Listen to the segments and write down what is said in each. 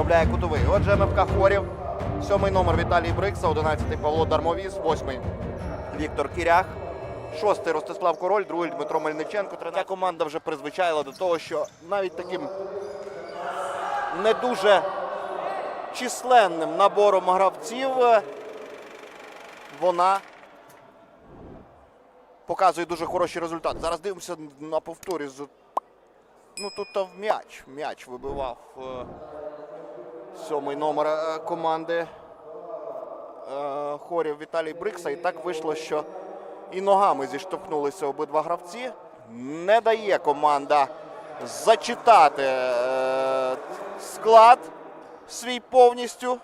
заробляє кутовий. Отже, МФК Хорів. Сьомий номер Віталій Брикса, одинадцятий Павло Дармовіс, восьмий Віктор Кірях. Шостий Ростислав Король, другий Дмитро Мельниченко. Ця команда вже призвичайла до того, що навіть таким не дуже численним набором гравців е, вона показує дуже хороші результати. Зараз дивимося на повторі. Ну тут м'яч. М'яч вибивав е, сьомий номер е, команди е, хорів Віталій Брикса. І так вийшло, що і ногами зіштовхнулися обидва гравці. Не дає команда зачитати е, склад свій повністю.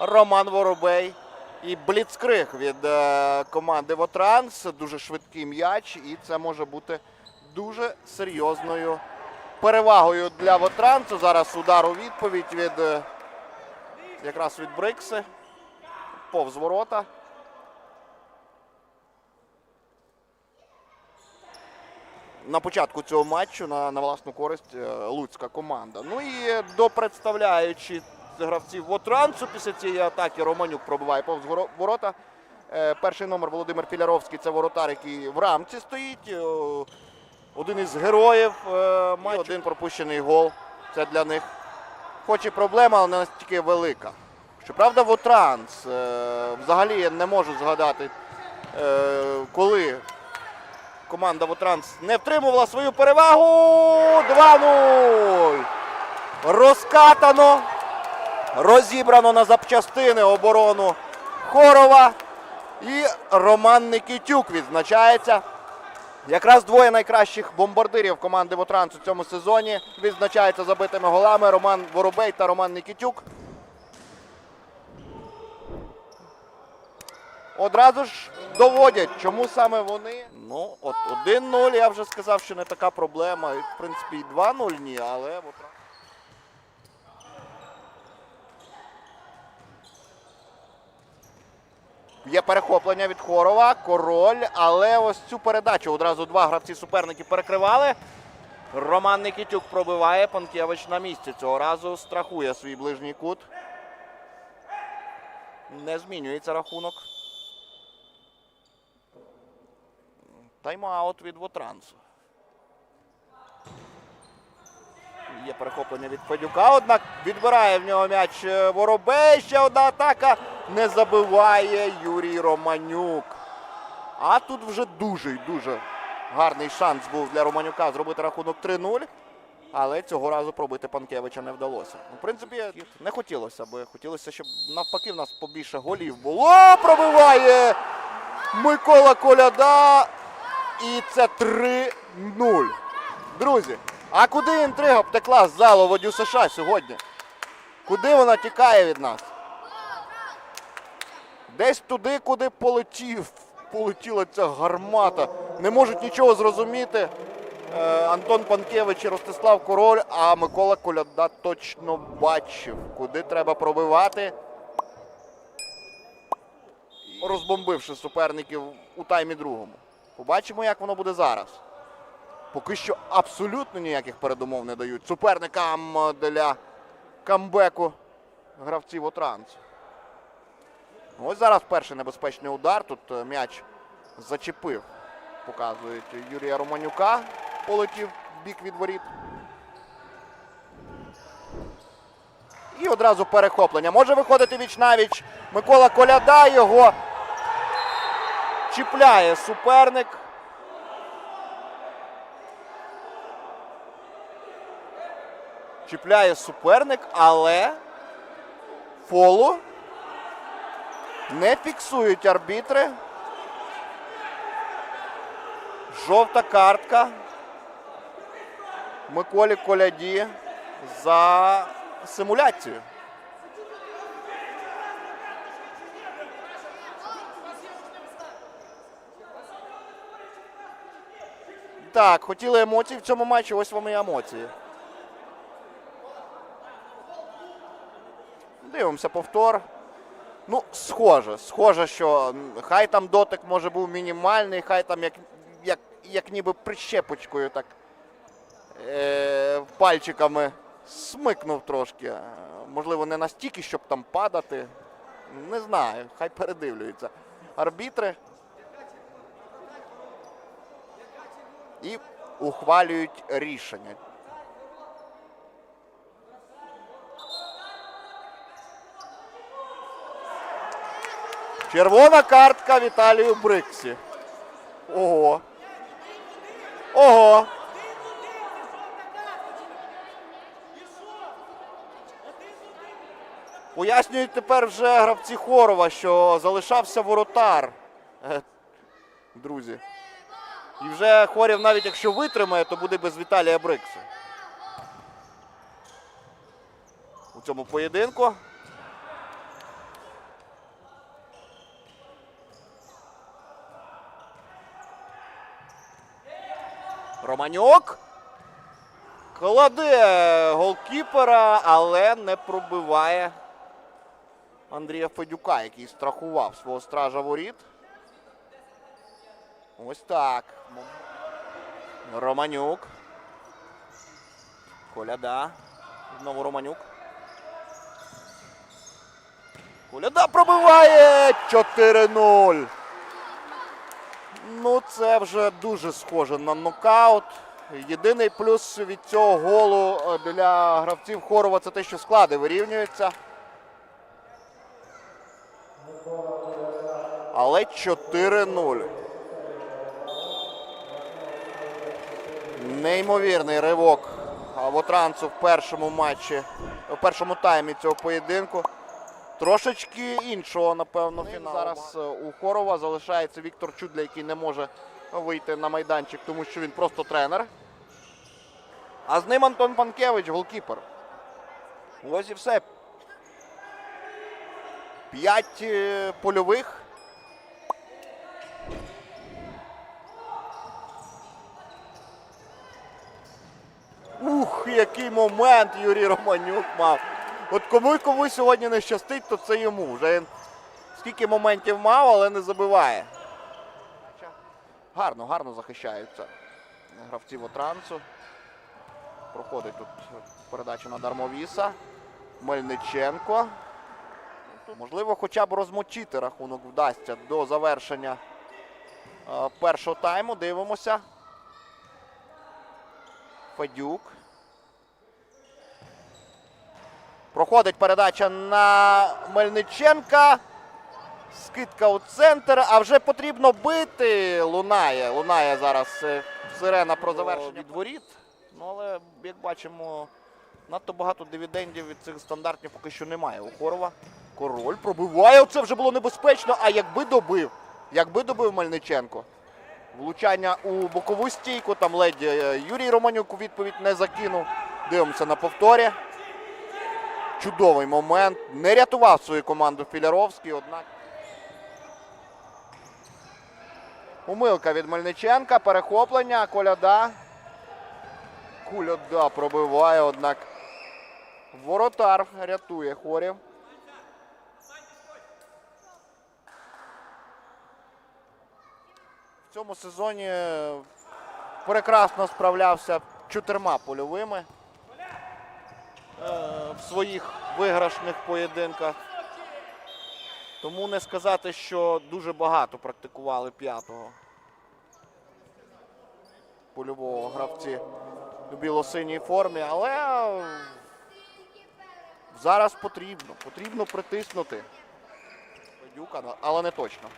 Роман Воробей і бліцкриг від команди Вотранс. Дуже швидкий м'яч, і це може бути дуже серйозною перевагою для Вотрансу. Зараз удар у відповідь від е, якраз від Брикси. Повз ворота. На початку цього матчу на, на власну користь е, луцька команда. Ну і до представляючи гравців Вотрансу після цієї атаки Романюк пробиває повз ворота. Е, Перший номер Володимир Піляровський це воротар, який в рамці стоїть. Один із героїв е, матчу. Один пропущений гол. Це для них хоч і проблема, але не настільки велика. Щоправда, Вотранс е, взагалі я не можу згадати, е, коли команда Вотранс не втримувала свою перевагу. 2-0. Розкатано. Розібрано на запчастини оборону Хорова. І Роман Никитюк відзначається. Якраз двоє найкращих бомбардирів команди Вотранс у цьому сезоні відзначаються забитими голами Роман Воробей та Роман Нікітюк. Одразу ж доводять, чому саме вони. Ну, от 1-0, я вже сказав, що не така проблема. В принципі, і 2-0 ні, але Є перехоплення від Хорова, король, але ось цю передачу одразу два гравці суперники перекривали. Роман Никитюк пробиває, Панкевич на місці. Цього разу страхує свій ближній кут. Не змінюється рахунок. Тайм-аут від Вотрансу. Є перехоплення від Федюка, однак відбирає в нього м'яч е, Воробей. Ще одна атака. Не забиває Юрій Романюк. А тут вже дуже і дуже гарний шанс був для Романюка зробити рахунок 3-0. Але цього разу пробити Панкевича не вдалося. Ну, в принципі, не хотілося би. Хотілося, щоб навпаки в нас побільше голів було. Пробиває Микола Коляда. І це 3-0. Друзі, а куди інтрига втекла з залу Водю США сьогодні? Куди вона тікає від нас? Десь туди, куди полетів, полетіла ця гармата. Не можуть нічого зрозуміти. Е, Антон Панкевич і Ростислав Король, а Микола Коляда точно бачив, куди треба пробивати. Розбомбивши суперників у таймі другому. Побачимо, як воно буде зараз. Поки що абсолютно ніяких передумов не дають суперникам е, для камбеку гравців Отрансу. Ось зараз перший небезпечний удар. Тут е, м'яч зачепив. Показують Юрія Романюка. Полетів в бік від воріт. І одразу перехоплення. Може виходити віч навіч. Микола Коляда його чіпляє суперник. Чіпляє суперник, але фолу не фіксують арбітри. Жовта картка Миколі Коляді за симуляцію. Так, хотіли емоцій в цьому матчі, ось вам і емоції. Дивимося повтор. Ну, схоже, схоже, що хай там дотик може був мінімальний, хай там як, як, як ніби прищепочкою так е, пальчиками смикнув трошки. Е, Можливо, не настільки, щоб там падати. Не знаю, хай передивлюються. Арбітри. І ухвалюють рішення. Червона картка Віталію Бриксі. Ого. Ого. Пояснюють тепер вже гравці Хорова, що залишався воротар. Е, Друзі. І вже Хорів, навіть якщо витримає, то буде без Віталія Брикса. У цьому поєдинку. Романюк. Кладе голкіпера, але не пробиває Андрія Федюка, який страхував свого стража воріт. Ось так. Романюк. Коляда. Знову Романюк. Коляда пробиває 4-0. Ну, це вже дуже схоже на нокаут. Єдиний плюс від цього голу е, для гравців Хорова це те, що склади вирівнюються. Але 4-0. Неймовірний ривок Вотрансу в першому матчі, в першому таймі цього поєдинку. Трошечки іншого, напевно, фіналу. Зараз е, у Хорова залишається Віктор Чудля, який не може вийти на майданчик, тому що він просто тренер. А з ним Антон Панкевич, голкіпер. Ось і все. П'ять е, польових. Ух, який момент Юрій Романюк мав. От кому й кому сьогодні не щастить, то це йому. Вже скільки моментів мав, але не забиває. Гарно, гарно захищаються гравці Вотрансу. Проходить тут передача на Дармовіса. Мельниченко. Можливо, хоча б розмочити рахунок вдасться до завершення е, першого тайму. Дивимося. Федюк. Проходить передача на Мельниченка. Скидка у центр, а вже потрібно бити. Лунає. Лунає зараз е, сирена про завершення від воріт. Ну, але, як бачимо, надто багато дивідендів від цих стандартів поки що немає. У Хорова. Король пробиває. Це вже було небезпечно. А якби добив, якби добив Мельниченко. Влучання у бокову стійку. Там ледь е, Юрій Романюк у відповідь не закинув. Дивимося на повторі. Чудовий момент. Не рятував свою команду Філяровський, однак. Умилка від Мельниченка. Перехоплення. Коляда. Куляда пробиває, однак воротар рятує хорів. В цьому сезоні прекрасно справлявся чотирма польовими в своїх виграшних поєдинках. Тому не сказати, що дуже багато практикували п'ятого польового гравці у білосиній формі, але е, зараз потрібно. Потрібно притиснути. Але не точно.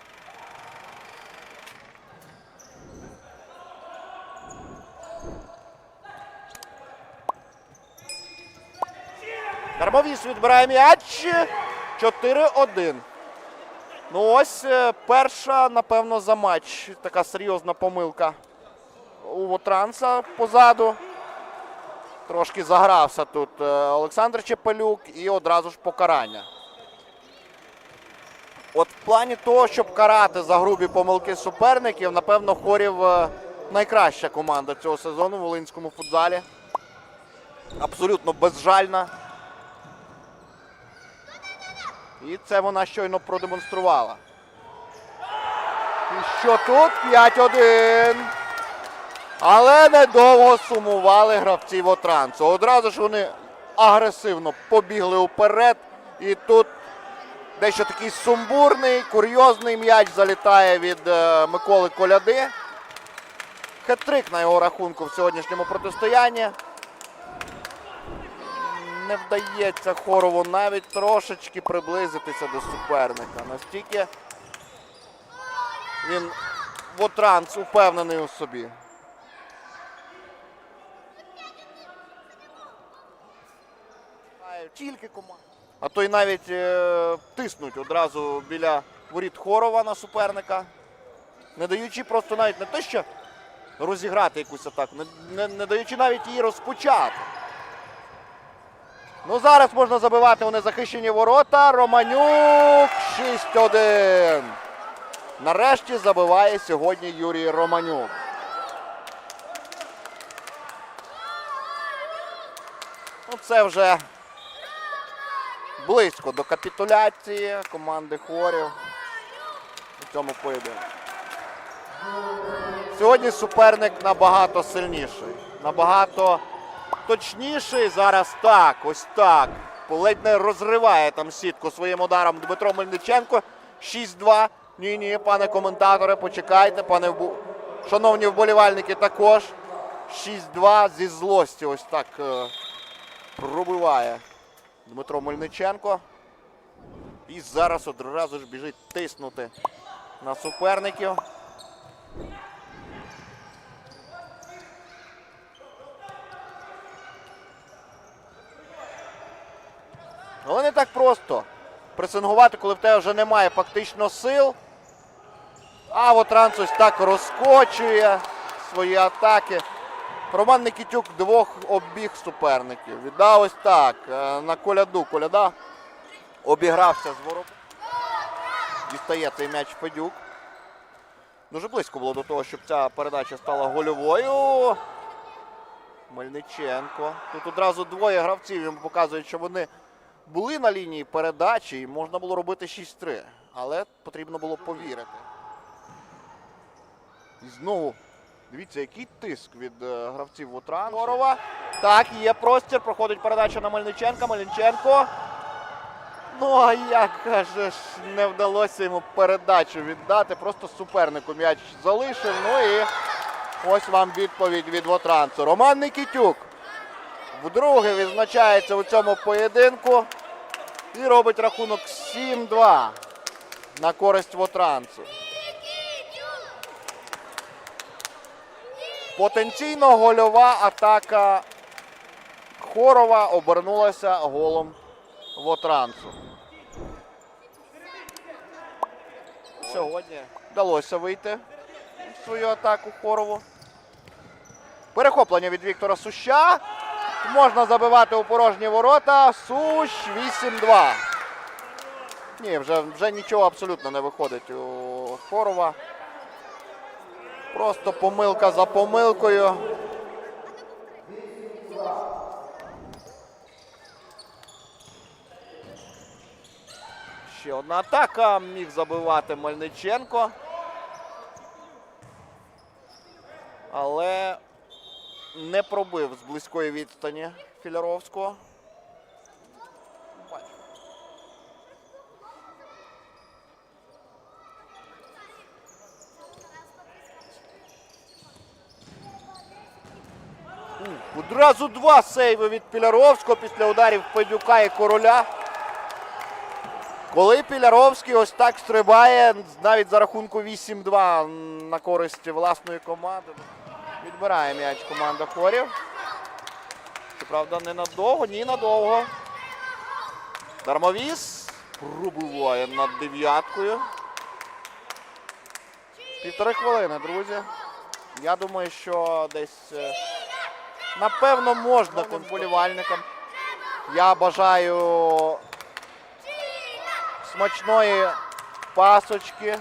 Дармовіс відбирає м'яч. 4-1. Ну ось е, перша, напевно, за матч. Така серйозна помилка у Вотранса позаду. Трошки загрався тут е, Олександр Чепелюк і одразу ж покарання. От в плані того, щоб карати за грубі помилки суперників, напевно, Хорів е, найкраща команда цього сезону в волинському футзалі. Абсолютно безжальна. І це вона щойно продемонструвала. І що тут? 5-1. Але недовго сумували гравці Вотрансу. Одразу ж вони агресивно побігли уперед. І тут дещо такий сумбурний, курйозний м'яч залітає від е, Миколи Коляди. Хет-трик на його рахунку в сьогоднішньому протистоянні. Не вдається Хорову навіть трошечки приблизитися до суперника. Настільки він Вотранс упевнений у собі. Тільки команда. А то й навіть е, тиснуть одразу біля воріт Хорова на суперника. Не даючи просто навіть не те, що розіграти якусь атаку, не, не, не даючи навіть її розпочати. Ну зараз можна забивати у незахищені ворота. Романюк 6-1. Нарешті забиває сьогодні Юрій Романюк. Ну, це вже близько до капітуляції команди хорів у цьому поєдинку. Сьогодні суперник набагато сильніший, набагато точніший. Зараз так, ось так. Ледь не розриває там сітку своїм ударом Дмитро Мельниченко. 6-2. Ні, ні, пане коментаторе, почекайте, пане шановні вболівальники, також. 6-2 зі злості. Ось так е, пробиває Дмитро Мельниченко. І зараз одразу ж біжить тиснути на суперників. Але не так просто пресингувати, коли в тебе вже немає фактично сил. А от Ранц ось так розкочує свої атаки. Роман Никітюк двох обіг суперників. Віддав ось так е, на коляду. Коляда обігрався з ворот. Дістає цей м'яч Федюк. Дуже близько було до того, щоб ця передача стала гольовою. Мельниченко. Тут одразу двоє гравців йому показують, що вони були на лінії передачі і можна було робити 6-3. Але потрібно було повірити. І знову, дивіться, який тиск від е, гравців Вотран. Ворова. Так, є простір. Проходить передача на Мельниченка. Мельниченко. Ну, а як же ж не вдалося йому передачу віддати. Просто супернику м'яч залишив. Ну і ось вам відповідь від Вотрансу. Роман Никітюк вдруге відзначається у цьому поєдинку і робить рахунок 7-2 на користь Вотрансу. Потенційно гольова атака Хорова обернулася голом Вотрансу. Сьогодні вдалося вийти в свою атаку Хорову. Перехоплення від Віктора Суща. Можна забивати у порожні ворота. Сущ 8-2. Ні, вже, вже нічого абсолютно не виходить у Хорова. Просто помилка за помилкою. Ще одна атака. Міг забивати Мельниченко. Але не пробив з близької відстані Філяровського. Одразу два сейви від Піляровського після ударів Федюка і Короля. Коли Піляровський ось так стрибає навіть за рахунку 8-2 на користь власної команди. Відбирає м'яч команда Хорів. Не надовго, ні надовго. Дармовіс пробуває над дев'яткою. Півтори хвилини, друзі. Я думаю, що десь е, напевно можна конволівальникам. Я бажаю смачної пасочки,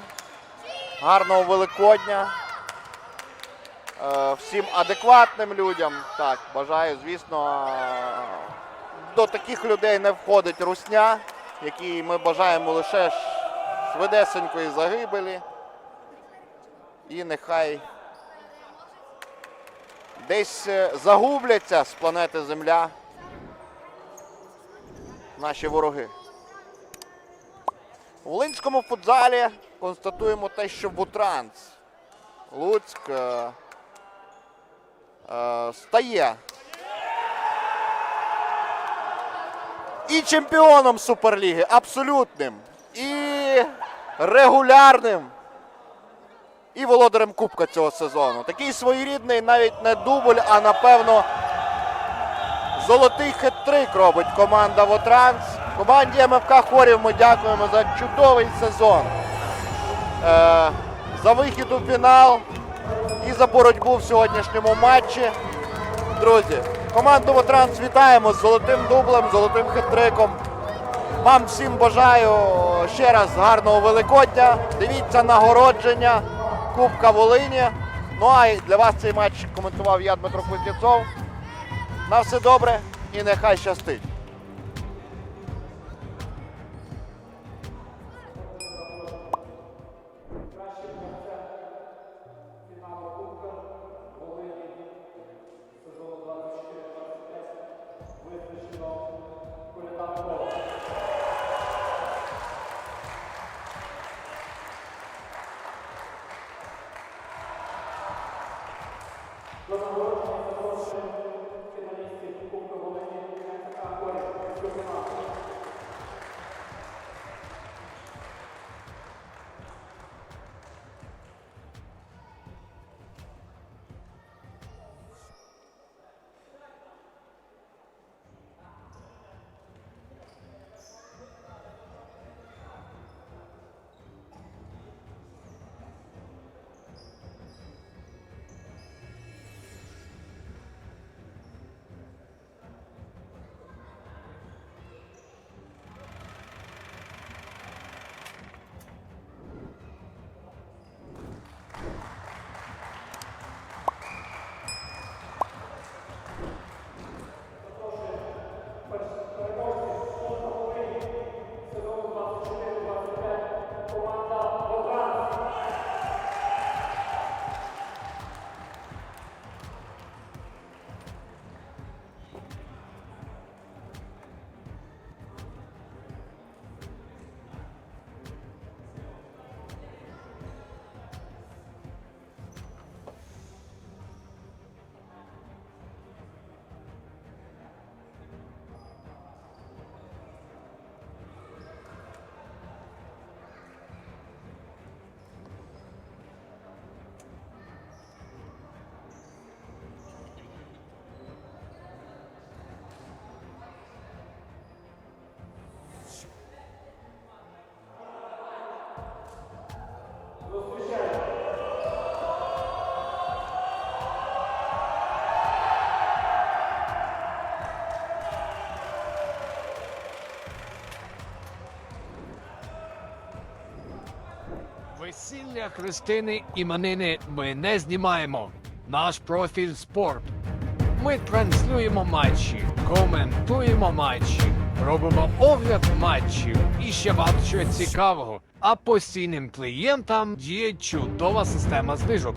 гарного Великодня. Е, Всім адекватним людям. Так, бажаю, звісно, до таких людей не входить русня, якій ми бажаємо лише швидесенької загибелі. І нехай десь е, загубляться з планети Земля наші вороги. У Волинському футзалі констатуємо те, що Бутранс Луцьк е, стає і чемпіоном Суперліги, абсолютним, і регулярним, і володарем Кубка цього сезону. Такий своєрідний навіть не дубль, а напевно золотий хет-трик робить команда Вотранс. Команді МФК Хорів ми дякуємо за чудовий сезон. Е, за вихід у фінал за боротьбу в сьогоднішньому матчі. Друзі, команду Вотранс вітаємо з золотим дублем, золотим хет-триком. Вам всім бажаю ще раз гарного Великодня. Дивіться нагородження Кубка Волині. Ну а для вас цей матч коментував я, Дмитро Кузнєцов. На все добре і нехай щастить. Весілля Христини іменини ми не знімаємо. Наш профіль спорт. Ми транслюємо матчі, коментуємо матчі, робимо огляд матчів і ще багато чого цікавого. А постійним клієнтам діє чудова система знижок.